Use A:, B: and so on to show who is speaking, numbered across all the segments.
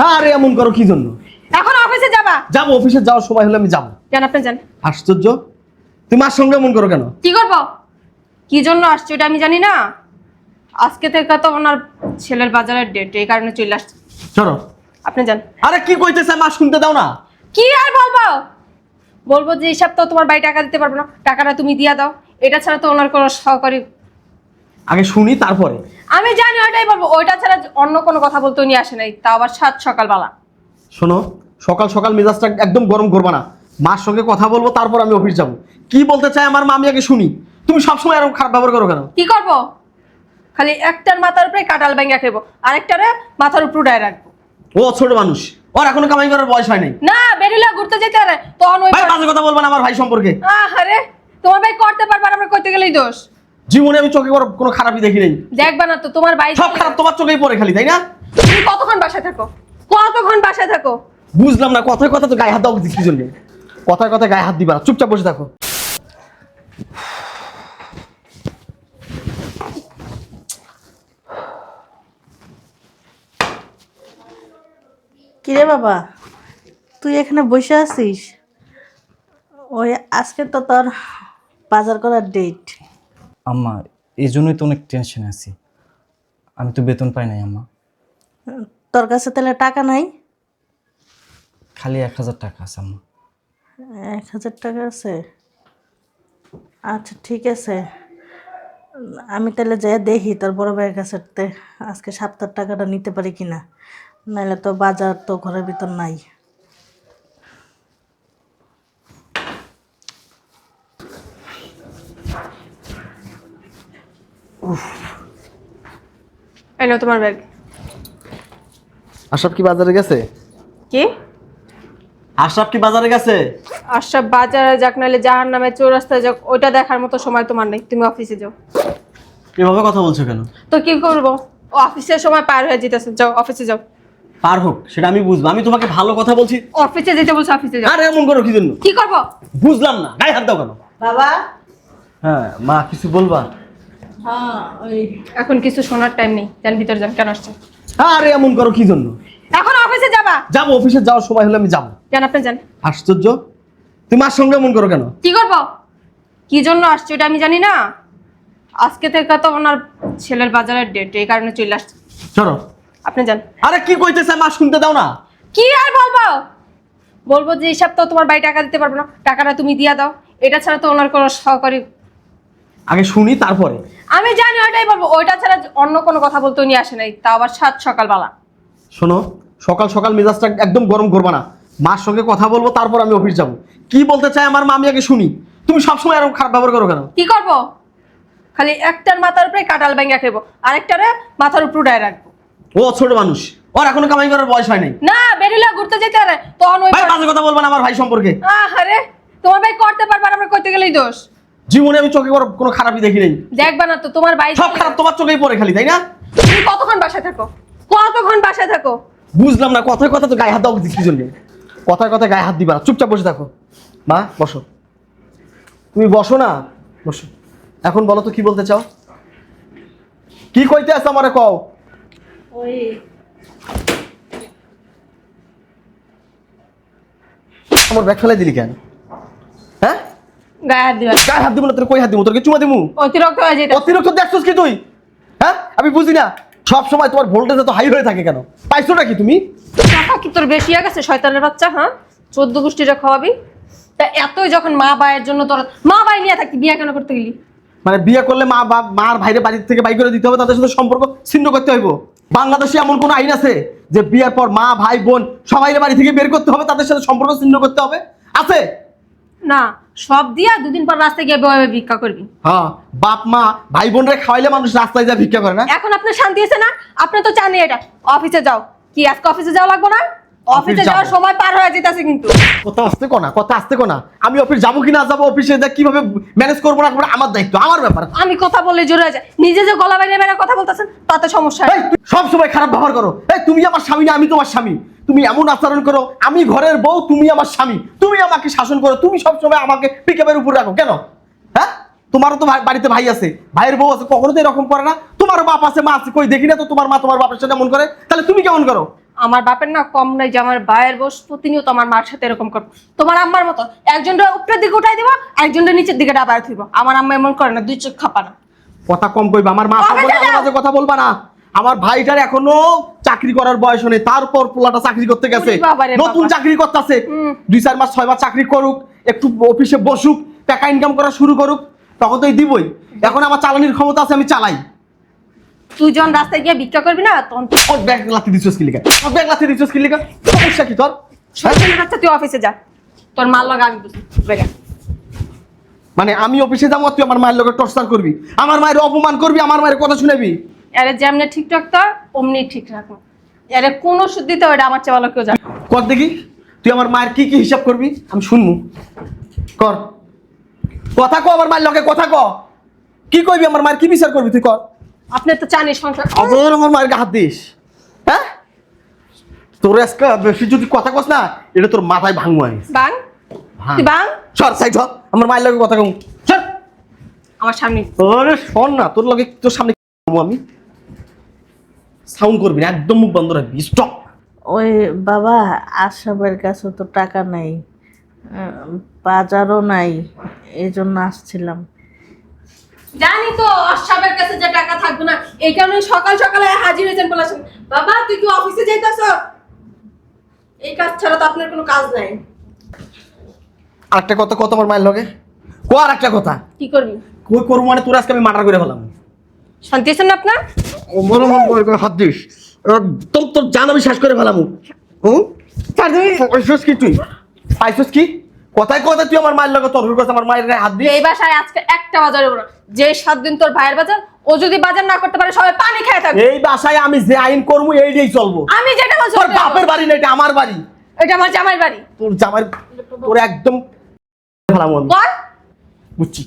A: আরে এমন করো কি জন্য?
B: এখন অফিসে যাবা?
A: যাব অফিসে যাওয়ার সময় হলে আমি যাব।
B: জান আপনি যান।
A: আশ্চর্য। তুমি মার সঙ্গে এমন করো কেন?
B: কি করব? কি জন্য আসছে ওটা আমি জানি না। আজকে থেকে তো ওনার ছেলের বাজারের ডেট এই কারণে চলে আসছে।
A: চলো।
B: আপনি যান।
A: আরে কি কইতেছে? মা শুনতে দাও না।
B: কি আর বলব? বলব যে এই সপ্তাহ তোমার বাড়ি টাকা দিতে পারব না। টাকাটা তুমি দিয়া দাও। এটা ছাড়া তো ওনার কোনো সহকারী
A: আগে শুনি তারপরে।
B: আমি জানি ওইটাই বলব। ওইটা ছাড়া অন্য কোনো কথা বলতে উনি আসে নাই। তাও আবার সাত সকালবেলা।
A: শোনো সকাল সকাল মেজাজটা একদম গরম করবা না। মার সঙ্গে কথা বলব তারপর আমি অফিস যাব। কি বলতে চাই আমার মা আমি আগে শুনি। তুমি সবসময় এরকম খারাপ ব্যবহার করো কেন?
B: কি করব? খালি একটার মাথার উপরে কাটাল ব্যাঙ্গা খেবো আরেকটারে মাথার উপর উঠায় রাখব।
A: ও ছোট মানুষ। ওর এখনও কামাই করার বয়স হয় নাই।
B: না বেরিলে ঘুরতে যেতে আরে তখন ওই
A: ভাই বাজে কথা বলবা না আমার ভাই সম্পর্কে।
B: আরে তোমার ভাই করতে পারবে আমরা করতে গেলেই দোষ।
A: জীবনে আমি চোখে বড় কোনো খারাপই দেখি নাই।
B: দেখবা না তো তোমার ভাই
A: সব খারাপ তোমার চোখেই পড়ে খালি তাই না?
B: তুমি কতক্ষণ বাসায় থাকো? কতক্ষণ বাসায় থাকো?
A: বুঝলাম না কথায় কথা তো গায়ে হাত দাও কি জন্য? কথায় কথায় গায়ে হাত দিবা না চুপচাপ বসে থাকো।
C: কিরে বাবা তুই এখানে বসে আছিস? ওই আজকে তো তোর বাজার করার ডেট
D: আম্মা এই জন্যই তো অনেক টেনশনে আছি। আমি তো বেতন পাই নাই আম্মা।
C: তোর কাছে তাহলে টাকা নাই?
D: খালি এক হাজার টাকা আছে আম্মা।
C: এক হাজার টাকা আছে? আচ্ছা ঠিক আছে। আমি তাহলে যাই দেখি তোর বড় ভাইয়ের কাছে আজকে সপ্তাহ টাকাটা নিতে পারি কি না নাহলে তো বাজার তো ঘরের ভিতর নাই।
B: এই নাও তোমার ব্যাগ।
A: আশরাফ কি বাজারে গেছে?
B: কি?
A: আশরাফ কি বাজারে গেছে?
B: আশরাফ বাজারে যাক নাহলে জাহার নামে চৌরাস্তায় যাক ওইটা দেখার মতো সময় তোমার নেই তুমি অফিসে যাও।
A: এভাবে কথা বলছো কেন?
B: তো কি করব? ও অফিসের সময় পার হয়ে যেতেছে যাও অফিসে যাও।
A: পার হোক সেটা আমি বুঝব। আমি তোমাকে ভালো কথা বলছি।
B: অফিসে যেতে বলছো অফিসে যাও।
A: আরে এমন করো কি জন্য?
B: কি করব?
A: বুঝলাম না গায়ে হাত দাও কেন?
C: বাবা।
A: হ্যাঁ মা কিছু বলবা?
B: এখন কিছু শোনার টাইম নেই। যান ভিতরে যান কেন আসছে
A: আরে এমন করো কি জন্য?
B: এখন অফিসে যাবা?
A: যাব অফিসে যাওয়ার সময় হলে আমি যাব।
B: কেন আপনি যান।
A: আশ্চর্য। তুমি মার সঙ্গে এমন করো কেন?
B: কি করব? কি জন্য আসছে ওটা আমি জানি না। আজকে থেকে তো ওনার ছেলের বাজারের ডেট এই কারণে চলে আসছে।
A: চলো।
B: আপনি যান।
A: আরে কি কইতেছে মা শুনতে দাও না?
B: কি আর বলব? বলব যে এই তো তোমার বাড়ি টাকা দিতে পারব না। টাকাটা তুমি দিয়া দাও। এটা ছাড়া তো ওনার কোনো সহকারী
A: আগে শুনি তারপরে।
B: আমি জানি ওইটাই বলব। ওইটা ছাড়া অন্য কোনো কথা বলতে উনি আসে নাই। তাও আবার সাত সকালবেলা।
A: শোনো সকাল সকাল মেজাজটা একদম গরম করবা না। মার সঙ্গে কথা বলব তারপর আমি অফিস যাব। কি বলতে চাই আমার মা আমি আগে শুনি। তুমি সবসময় এরকম খারাপ ব্যবহার করো কেন?
B: কি করব? খালি একটার মাথার উপরে কাটাল ব্যাঙ্গা খেবো আরেকটারে মাথার উপর উঠায় রাখব।
A: ও ছোট মানুষ। ওর এখনও কামাই করার বয়স হয় নাই।
B: না বেরিলে ঘুরতে যেতে আরে তখন ওই
A: ভাই বাজে কথা বলবা না আমার ভাই সম্পর্কে।
B: আরে তোমার ভাই করতে পারবে আমরা করতে গেলেই দোষ।
A: জীবনে আমি চোখে বড় কোনো খারাপই দেখি নাই।
B: দেখবা না তো তোমার ভাই
A: সব খারাপ তোমার চোখেই পড়ে খালি তাই না?
B: তুমি কতক্ষণ বাসায় থাকো? কতক্ষণ বাসায় থাকো?
A: বুঝলাম না কথায় কথা তো গায়ে হাত দাও কি জন্য? কথায় কথায় গায়ে হাত দিবা না চুপচাপ বসে থাকো। মা বসো। তুমি বসো না বসো। এখন বলো তো কি বলতে চাও? কি কইতে আছে আমারে কও?
C: ওই
A: আমার ব্যাগ ফেলাই দিলি কেন? হ্যাঁ?
B: গায়ে হাত দিবা।
A: গায়ে হাত দিব না তোর কই হাত দিব? তোর কি চুমা দিমু?
B: অতিরিক্ত হয়ে যেতে
A: অতিরিক্ত দেখছিস কি তুই? হ্যাঁ? আমি বুঝি না। সব সময় তোমার ভোল্টেজ হাই হয়ে থাকে কেন? পাইছো নাকি তুমি?
B: টাকা কি তোর বেশি হয়ে গেছে শয়তানের বাচ্চা হ্যাঁ? চোদ্দ গোষ্ঠীটা খাওয়াবি। তা এতই যখন মা বায়ের জন্য তোর মা বাই নিয়ে থাকতি বিয়ে কেন করতে গেলি?
A: মানে বিয়ে করলে মা বা মার ভাইরে বাড়ির থেকে বাই করে দিতে হবে তাদের সাথে সম্পর্ক ছিন্ন করতে হইব। বাংলাদেশে এমন কোন আইন আছে যে বিয়ের পর মা ভাই বোন সবাই বাড়ি থেকে বের করতে হবে তাদের সাথে সম্পর্ক ছিন্ন করতে হবে? আছে?
B: না সব দিয়া দুদিন পর রাস্তায় গিয়ে বয়ে ভিক্ষা করবি।
A: হ্যাঁ বাপ মা ভাই বোনরে খাওয়াইলে মানুষ রাস্তায় যা ভিক্ষা করে না?
B: এখন আপনার শান্তি আছে না? আপনি তো জানি এটা। অফিসে যাও। কি আজকে অফিসে যাওয়া লাগবে না? অফিসে যাওয়ার সময় পার হয়ে যেতেছে কিন্তু।
A: কথা আসতে কোনা কথা আসতে কোনা আমি অফিস যাব কি না যাব অফিসে যা কীভাবে ম্যানেজ করব না করব আমার দায়িত্ব আমার ব্যাপার।
B: আমি কথা বললে জোরে যায়। নিজে যে গলা বাইরে বেড়ে কথা বলতেছেন তাতে সমস্যা
A: এই, সব সময় খারাপ ব্যবহার করো। এই তুমি আমার স্বামী না আমি তোমার স্বামী। তুমি এমন আচরণ করো আমি ঘরের বউ তুমি আমার স্বামী। তুমি আমাকে শাসন করো তুমি সব সময় আমাকে পিকআপের উপর রাখো। কেন? হ্যাঁ? তোমারও তো বাড়িতে ভাই আছে। ভাইয়ের বউ আছে কখনো তো এরকম করে না? তোমারও বাপ আছে মা আছে কই? দেখি না তো তোমার মা তোমার বাপের সাথে এমন করে? তাহলে তুমি কেমন করো?
B: আমার বাপের না কম নাই যে আমার ভাইয়ের বস প্রতিনিয়ত আমার মার সাথে এরকম করব তোমার আম্মার মতো একজনটা উপরের দিকে উঠাই দিব একজনটা নিচের দিকে ডাবায় থইব আমার আম্মা এমন করে না দুই চোখ খাপা না।
A: কথা কম কইবা আমার মা
B: দাও।
A: আমার মাঝে কথা বলবা না। আমার ভাইটার এখনও চাকরি করার বয়স নেই তারপর পোলাটা চাকরি করতে গেছে। নতুন চাকরি করতেছে। দুই চার মাস ছয় মাস চাকরি করুক একটু অফিসে বসুক টাকা ইনকাম করা শুরু করুক তখন তো এই দিবই। এখন আমার চালানির ক্ষমতা আছে আমি চালাই।
B: তুই যখন রাস্তায় গিয়ে ভিক্ষা করবি না তখন
A: ওর ব্যাগ লাথি দিচ্ছিস কি লিখা? ওর ব্যাগ লাথি দিচ্ছিস কি লিখা? সমস্যা কি তোর? হ্যাঁ?
B: শয়তানের তুই অফিসে যা। তোর মাল লগা আমি বুঝি
A: মানে আমি অফিসে যাব তুই আমার মায়ের লোকের টর্চার করবি। আমার মায়ের অপমান করবি আমার মায়ের কথা শুনাবি।
B: এরে যেমনি ঠিক রাখতো অমনি ঠিক রাখো। এরে কোন ওষুধ দিতে ওটা আমার চেয়ে ভালো কেউ জানে
A: কর দেখি তুই আমার মায়ের কি কি হিসাব করবি? আমি শুনব। কর। কথা ক আমার মায়ের লোকে কথা ক। কি কইবি আমার মায়ের কি বিচার করবি তুই কর।
B: আপনি তো জানিস সংসার।
A: আবার আমার মায়ের হাত দিস। হ্যাঁ? তোর আজকে বেশি যদি কথা কস না এটা তোর মাথায় ভাঙবো আমি
B: বাং
A: ভাঙ।
B: তুই বাং
A: সর সাইড হ। আমার মায়ের লোকে কথা কম সর।
B: আমার সামনে।
A: আরে শোন না তোর লগে তোর সামনে আমি? সাউন্ড করবি না একদম মুখ বন্ধ রাখবি স্টপ
C: ওই বাবা আশাবের কাছে তো টাকা নাই বাজারও নাই এই জন্য আসছিলাম।
B: জানি তো অসাবের কাছে যে টাকা থাকবে না এই কারণে সকাল সকালে হাজির হয়েছেন বলেছেন। বাবা তুই কি অফিসে যাইতাছ? এই কাজ ছাড়া তো আপনার কোনো কাজ নাই।
A: আরেকটা কথা কত আমার মায়ের লগে? কো আর একটা কথা।
B: কি করবি?
A: কই করব মানে তোর আজকে আমি মার্ডার করে ফেলাম।
B: শান্তি আছেন না আপনার?
A: ও মনে মন করে করে হাত দিস। একদম তোর জান আমি শেষ করে ফেলাম। হুম? পাইছস কি তুই? পাইছস কি? কথায় কথা তুই আমার মায়ের লগে তর্ক করছিস আমার মায়ের গায়ে হাত দিয়ে
B: এই বাসায় আজকে একটা বাজারে বড় যে সাত দিন তোর ভাইয়ের বাজার ও যদি বাজার না করতে পারে সবাই পানি খেয়ে থাকবে।
A: এই বাসায় আমি যে আইন করব এইটাই চলবো।
B: আমি যেটা বলছি
A: তোর বাপের বাড়ি না এটা আমার বাড়ি।
B: এটা আমার জামাই বাড়ি।
A: তোর জামাই তোর একদম ফেলাম আমি
B: বল।
A: বুঝছি।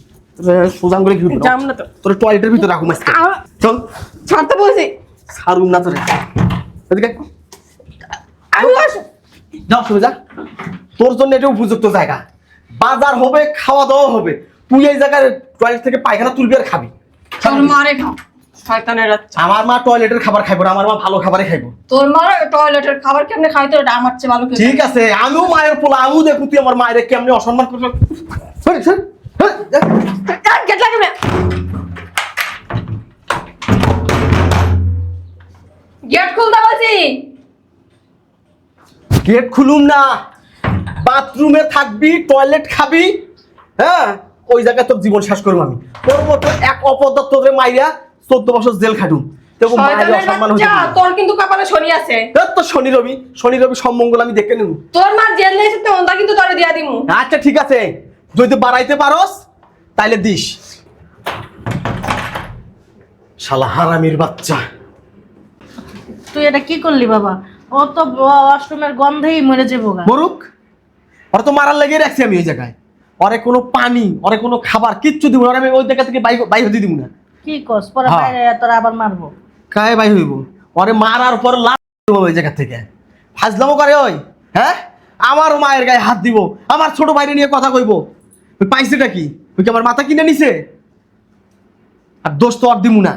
A: সোজান করে কি
B: যাম না তো।
A: তোর টয়লেটের ভিতরে রাখুম আজকে। চল।
B: ছাড়তে বলছি।
A: ছাড়ুম না তোরে। এদিকে
B: আমি
A: যাও শুনে যা। তোর জন্য এটা উপযুক্ত জায়গা। বাজার হবে খাওয়া দাওয়া হবে। তুই এই জায়গায় টয়লেট থেকে পায়খানা তুলবি আর খাবি।
B: তোর মারে খাও। শয়তানের বাচ্চা।
A: আমার মা টয়লেটের খাবার খাইবো না আমার মা ভালো খাবারই খাইবো।
B: তোর মারে টয়লেটের খাবার কেমনে খাইতো এটা আমার চেয়ে ভালো
A: ঠিক আছে আমিও মায়ের পোলা আমিও দেখু তুই আমার মায়ের কেমনি অসম্মান করছ। সরি সরি
B: গেট লাগে না গেট খুলতে বলছি।
A: গেট খুলুম না। বাথরুমে থাকবি টয়লেট খাবি হ্যাঁ? ওই জায়গায় তোর জীবন শেষ করব আমি। তোর মতো এক অপদার্থ তোরে মাইয়া চোদ্দ বছর জেল খাটুম। তবু মায়ের
B: শয়তানের
A: অসম্মান
B: বাচ্চা,
A: হচ্ছে
B: তোর কিন্তু কপালে শনি আছে।
A: তো শনি রবি শনি রবি সব আমি দেখে নেব।
B: তোর মা জেল নিয়েছে তো কিন্তু তোরে দিয়া দিমু।
A: আচ্ছা ঠিক আছে। যদি বাড়াইতে পারস তাইলে দিস। শালা হারামির বাচ্চা।
C: তুই এটা কি করলি বাবা? ও তো ওয়াশরুমের গন্ধেই মরে যাব
A: মরুক ওরা তো মারার লেগে রাখছি আমি ওই জায়গায়। ওরে কোনো পানি ওরে কোনো খাবার কিচ্ছু দিব না আমি ওই জায়গা থেকে বাই বাই হতে দিব না।
C: কি কস পরে
A: হ্যাঁ।
C: বাইরে তোরা আবার মারবো।
A: কায় বাই হইব? ওরে মারার পর লাভ ওই জায়গা থেকে। ফাজলামো করে ওই হ্যাঁ? আমার মায়ের গায়ে হাত দিব। আমার ছোট বাইরে নিয়ে কথা কইব। পাইছেটা কি? ওই কি আমার মাথা কিনে নিছে? আর দোষ তো আর দিমু না।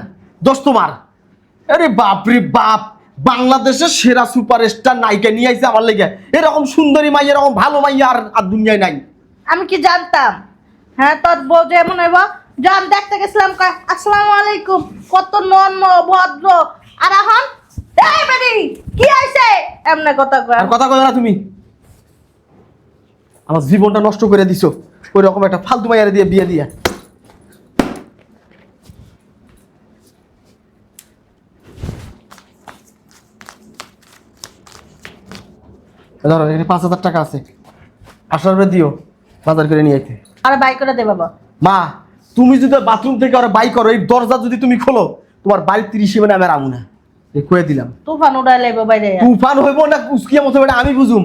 A: দোষ তোমার আরে বাপ রে বাপ বাংলাদেশের সেরা সুপারস্টার নায়িকা নিয়ে আইছে আমার লেগে। এরকম সুন্দরী মাই এরকম ভালো মাই আর আর দুনিয়ায় নাই।
C: আমি কি জানতাম? হ্যাঁ তোর বউ যেমন হইব? জান দেখতে গেছিলাম কয় আসসালামু আলাইকুম কত নম্র ভদ্র। আর এখন এই কি হইছে? এমনে কথা কয়।
A: আর কথা কয় না তুমি। আমার জীবনটা নষ্ট করে দিছো। ওই রকম একটা ফালতু মাইয়ারে দিয়ে বিয়ে দিয়া। ধরো এখানে পাঁচ হাজার টাকা আছে। আসার পরে দিও বাজার করে নিয়ে আইতে।
C: আরে বাই করে দে বাবা।
A: মা তুমি যদি বাথরুম থেকে ওরা বাই করো এই দরজা যদি তুমি খোলো তোমার বাড়ির তিরিশ মানে আমি আর আমু না। কয়ে দিলাম।
C: তুফান উড়াই লাইব বাইরে
A: তুফান হইব না উস্কিয়া মতো আমি বুঝুম।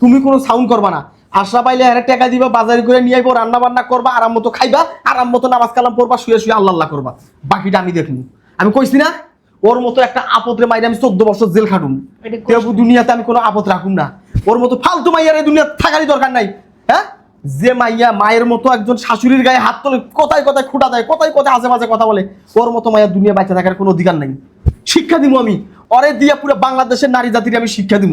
A: তুমি কোনো সাউন্ড করবা না। আশা পাইলে আরে টাকা দিবা বাজারে করে নিয়ে আইবো রান্না বান্না করবা আরাম মতো খাইবা আরাম মতো নামাজ কালাম পড়বা শুয়ে শুয়ে আল্লাহ আল্লাহ করবা। বাকিটা আমি দেখব। আমি কইছি না ওর মতো একটা আপদরে মাইরে আমি চোদ্দ বছর জেল খাটুম। দুনিয়াতে আমি কোনো আপদ রাখুম না। ওর মতো ফালতু মাইয়ার এই দুনিয়া থাকারই দরকার নাই। হ্যাঁ? যে মাইয়া মায়ের মতো একজন শাশুড়ির গায়ে হাত তোলে কোথায় কোথায় খুঁটা দেয় কোথায় কোথায় আজে মাঝে কথা বলে ওর মতো মায়ের দুনিয়া বাইচে থাকার কোনো অধিকার নাই। শিক্ষা দিব আমি। অরে দিয়া পুরো বাংলাদেশের নারী জাতির আমি শিক্ষা দিব